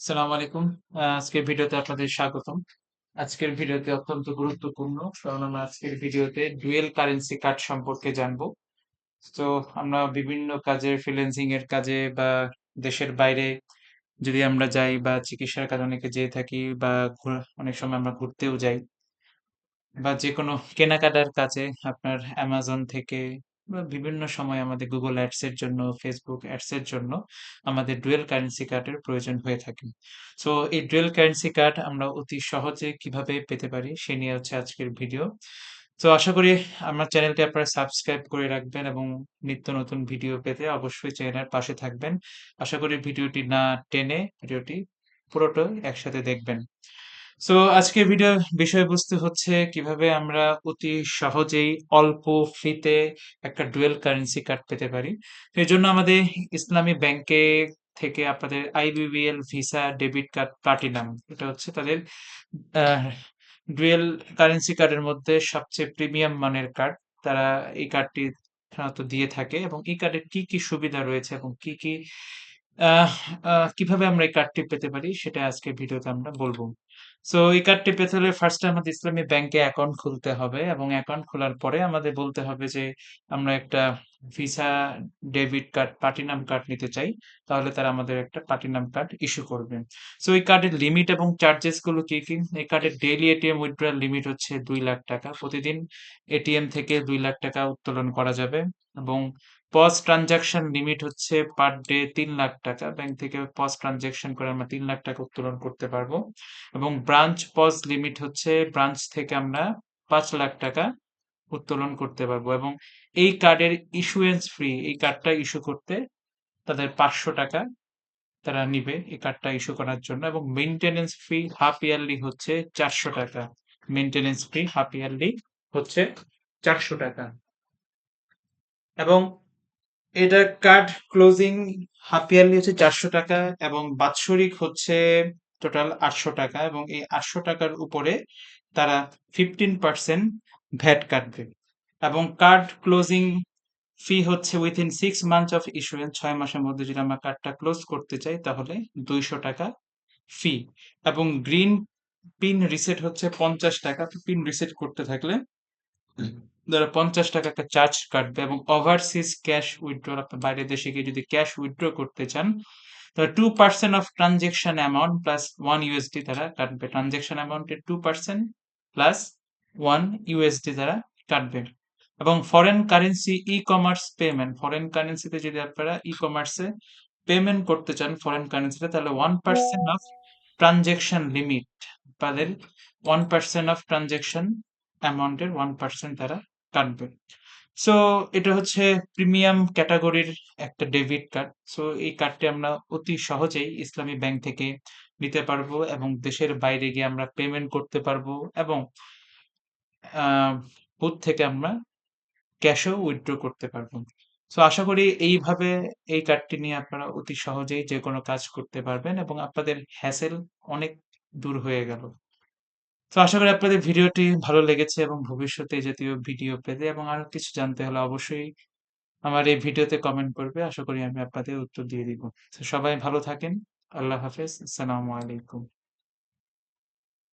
সালাম আলাইকুম। আজকের ভিডিওতে আপনাদের স্বাগতম। আজকের ভিডিওতে অত্যন্ত গুরুত্বপূর্ণ। কারণ আমরা আজকের ভিডিওতে ডুয়েল কারেন্সি কার্ড সম্পর্কে জানব। তো আমরা বিভিন্ন কাজে ফ্রিল্যান্সিং এর কাজে বা দেশের বাইরে যদি আমরা যাই বা চিকিৎসার কাজে অনেকে যেয়ে থাকি বা অনেক সময় আমরা ঘুরতেও যাই। বা যেকোনো কেনাকাটার কাজে আপনার অ্যামাজন থেকে বিভিন্ন সময় আমাদের গুগল অ্যাডস এর জন্য, ফেসবুক অ্যাডস এর জন্য আমাদের ডুয়াল কারেন্সি কার্ডের প্রয়োজন হয়ে থাকে। সো এই ডুয়েল কারেন্সি কার্ড আমরা অতি সহজে কীভাবে পেতে পারি সে নিয়ে হচ্ছে আজকের ভিডিও। তো আশা করি আমার চ্যানেলটি আপনারা সাবস্ক্রাইব করে রাখবেন এবং নিত্য নতুন ভিডিও পেতে অবশ্যই চ্যানেলের পাশে থাকবেন। আশা করি ভিডিওটি না টেনে ভিডিওটি পুরোটাই একসাথে দেখবেন। সো আজকের ভিডিওর বিষয়বস্তু হচ্ছে কীভাবে আমরা অতি সহজেই অল্প ফিতে একটা ডুয়েল কারেন্সি কার্ড পেতে পারি। তো জন্য আমাদের ইসলামী ব্যাংকে থেকে আপনাদের IBBL visa debit card platinum এটা হচ্ছে তাদের ডুয়াল কারেন্সি কার্ডের মধ্যে সবচেয়ে প্রিমিয়াম মানের কার্ড। তারা এই কার্ডটি সাধারণত দিয়ে থাকে এবং এই কার্ডের কি, কি সুবিধা রয়েছে এবং কি, কি কীভাবে আমরা এই কার্ডটি পেতে পারি সেটা আজকে ভিডিওতে আমরা বলব। সো এই কার্ডটি পেতে হলে ফার্স্টে আমাদের ইসলামী ব্যাংকে অ্যাকাউন্ট খুলতে হবে এবং অ্যাকাউন্ট খোলার পরে আমাদের বলতে হবে যে আমরা একটা visa debit card platinum card নিতে চাই। তাহলে তারা আমাদের একটা প্লাটিনাম কার্ড ইস্যু করবে। সো এই কার্ডের লিমিট এবং চার্জেসগুলো কি, কি? এই কার্ডের ডেইলি এটিএম উইথড্রয়াল লিমিট হচ্ছে দুই লাখ টাকা প্রতিদিন এটিএম থেকে দুই লাখ টাকা উত্তোলন করা যাবে এবং পজ ট্রানজাকশন লিমিট হচ্ছে পার ডে তিন লাখ টাকা ব্যাংক থেকে পজ ট্রানজাকশন করে আমরা তিন লাখ টাকা উত্তোলন করতে পারব এবং ব্রাঞ্চ পজ লিমিট হচ্ছে ব্রাঞ্চ থেকে আমরা ৳৫,০০,০০০ উত্তোলন করতে পারব এবং এই কার্ডের ইস্যুয়েন্স ফি এই কার্ডটা ইস্যু করতে তাদের ৳৫০০ তারা নিবে এই কার্ডটা ইস্যু করার জন্য এবং মেইনটেন্যান্স ফি হাফ ইয়ারলি হচ্ছে ৳৪০০ মেইনটেন্যান্স ফি হাফ ইয়ারলি হচ্ছে ৳৪০০ এবং এটার কার্ড ক্লোজিং হাফ ইয়ারলি হচ্ছে ৳৪০০ এবং বাৎসরিক হচ্ছে টোটাল ৳৮০০ এবং এই আটশো টাকার উপরে তারা 15% ভ্যাট কাটবে এবং কার্ড ক্লোজিং ফি হচ্ছে within six month of issuance ছয় মাসের মধ্যে যদি আমরা কার্ডটা ক্লোজ করতে চাই, তাহলে ৳২০০ ফি এবং গ্রিন পিন রিসেট হচ্ছে ৳৫০ পিন রিসেট করতে থাকলে তারা ৳৫০ একটা চার্জ কাটবে এবং ওভারসিজ ক্যাশ উইথড্রল আপনার বাইরের দেশে গিয়ে যদি ক্যাশ উইথড্র করতে চান তাহলে 2% of transaction amount plus one USD তারা কাটবে। ট্রানজেকশন অ্যামাউন্টের টু পার্সেন্ট প্লাস 1 ইউএসডি দ্বারা কাটবে এবং foreign currency e-commerce payment foreign কারেন্সিতে যদি আপনারা ই-কমার্সে পেমেন্ট করতে চান ফরেন কারেন্সিতে তাহলে 1% অফ ট্রান্সেকশন লিমিট তাদের 1% অফ ট্রানজেকশন অ্যামাউন্টের ওয়ান পার্সেন্ট তারা কাটবে। সো এটা হচ্ছে প্রিমিয়াম ক্যাটাগরির একটা ডেবিট কার্ড। সো এই কার্ডটি আমরা অতি সহজেই ইসলামী ব্যাংক থেকে নিতে পারব এবং দেশের বাইরে গিয়ে আমরা পেমেন্ট করতে পারব এবং বুথ থেকে আমরা ক্যাশও উইথড্র করতে পারব। সো আশা করি এইভাবে এই কার্ডটি নিয়ে আপনারা অতি সহজেই যেকোনো কাজ করতে পারবেন এবং আপনাদের হ্যাসেল অনেক দূর হয়ে গেল। তো আশা করি আপনাদের ভিডিওটি ভালো লেগেছে এবং ভবিষ্যতে এই জাতীয় ভিডিও পেতে এবং আরও কিছু জানতে হলে অবশ্যই আমার এই ভিডিওতে কমেন্ট করবে। আশা করি আমি আপনাদের উত্তর দিয়ে দিব। সবাই ভালো থাকেন। আল্লাহ হাফেজ। আসসালামু আলাইকুম।